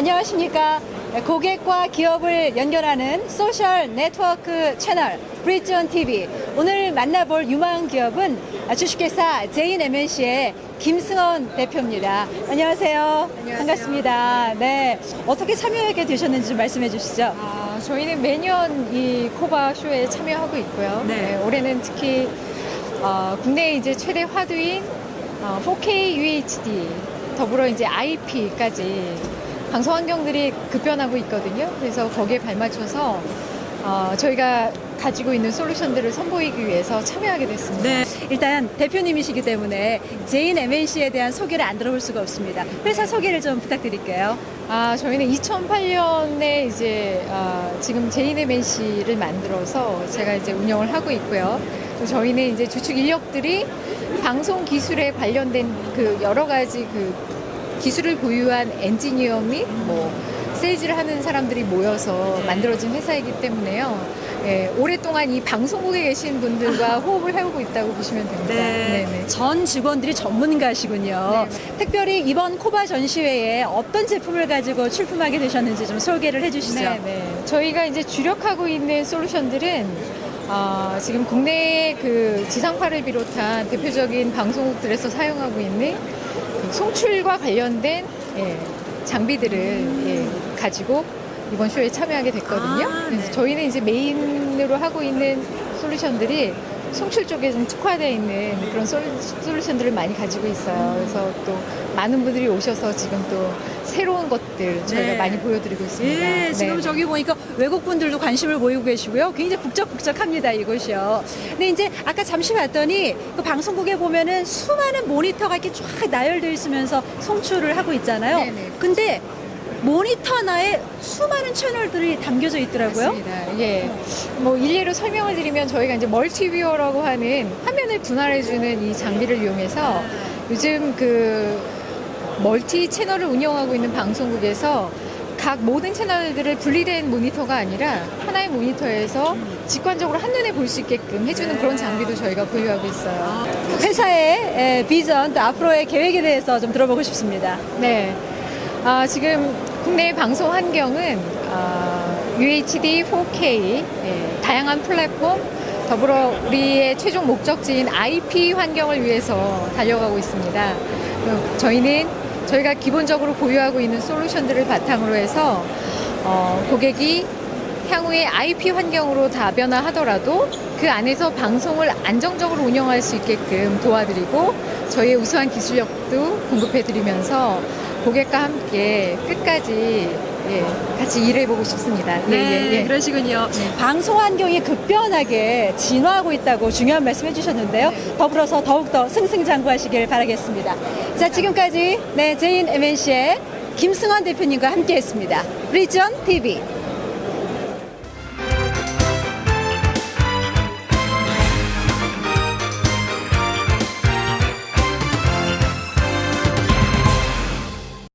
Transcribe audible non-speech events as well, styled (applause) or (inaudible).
안녕하십니까. 고객과 기업을 연결하는 소셜 네트워크 채널 브리지온 TV. 오늘 만나볼 유망 기업은 주식회사 제인 MNC의 김승원 대표입니다. 안녕하세요. 안녕하세요. 반갑습니다. 네. 어떻게 참여하게 되셨는지 좀 말씀해 주시죠. 아, 저희는 매년 이 코바 쇼에 참여하고 있고요. 네. 올해는 특히 어, 국내 이제 최대 화두인 어, 4K UHD 더불어 이제 IP까지 방송 환경들이 급변하고 있거든요. 그래서 거기에 발맞춰서 어, 저희가 가지고 있는 솔루션들을 선보이기 위해서 참여하게 됐습니다. 네. 일단 대표님이시기 때문에 제인 MNC에 대한 소개를 안 들어볼 수가 없습니다. 회사 소개를 좀 부탁드릴게요. 아, 저희는 2008년에 이제 아, 지금 제이네맨시를 만들어서 제가 이제 운영을 하고 있고요. 또 저희는 이제 주축 인력들이 방송 기술에 관련된 그 여러 가지 그 기술을 보유한 엔지니어 및 뭐 세일즈를 하는 사람들이 모여서 만들어진 회사이기 때문에요. 예, 오랫동안 이 방송국에 계신 분들과 (laughs) 호흡을 해오고 있다고 보시면 됩니다. 네네. 전 직원들이 전문가시군요. 특별히 이번 코바 전시회에 어떤 제품을 가지고 출품하게 되셨는지 좀 소개를 해주시죠. 네, 네. 저희가 이제 주력하고 있는 솔루션들은 어, 지금 국내 그 지상파를 비롯한 대표적인 방송국들에서 사용하고 있는 그 송출과 관련된 예, 장비들을 예, 가지고 이번 쇼에 참여하게 됐거든요. 아, 그래서 네. 저희는 이제 메인으로 하고 있는 솔루션들이 송출 쪽에 좀 특화되어 있는 그런 솔- 솔루션들을 많이 가지고 있어요. 그래서 또 많은 분들이 오셔서 지금 또 새로운 것들 저희가 네. 많이 보여드리고 있습니다. 예, 지금 네. 저기 보니까 외국 분들도 관심을 보이고 계시고요. 굉장히 북적북적합니다, 이곳이요. 근데 이제 아까 잠시 봤더니 그 방송국에 보면은 수많은 모니터가 이렇게 쫙 나열되어 있으면서 송출을 하고 있잖아요. 네네. 근데 모니터 하나에 수많은 채널들이 담겨져 있더라고요. 맞습니다. 예. 뭐 일례로 설명을 드리면 저희가 이제 멀티뷰어라고 하는 화면을 분할해주는 이 장비를 이용해서 요즘 그 멀티 채널을 운영하고 있는 방송국에서 각 모든 채널들을 분리된 모니터가 아니라 하나의 모니터에서 직관적으로 한눈에 볼 수 있게끔 해주는 그런 장비도 저희가 보유하고 있어요. 회사의 에, 비전, 또 앞으로의 계획에 대해서 좀 들어보고 싶습니다. 네. 아, 지금 국내 방송 환경은 아, UHD, 4K, 예, 다양한 플랫폼, 더불어 우리의 최종 목적지인 IP 환경을 위해서 달려가고 있습니다. 그 저희는 저희가 기본적으로 보유하고 있는 솔루션들을 바탕으로 해서 어, 고객이 향후에 IP 환경으로 다변화하더라도 그 안에서 방송을 안정적으로 운영할 수 있게끔 도와드리고 저희의 우수한 기술력도 공급해드리면서 고객과 함께 끝까지 예, 같이 일해보고 싶습니다. 예, 예, 예. 그러시군요. 방송 환경이 급변하게 진화하고 있다고 중요한 말씀 해 주셨는데요. 더불어서 더욱더 승승장구하시길 바라겠습니다. 자, 지금까지 네, 제인 MNC의 김승환 대표님과 함께 했습니다. 브리전 TV.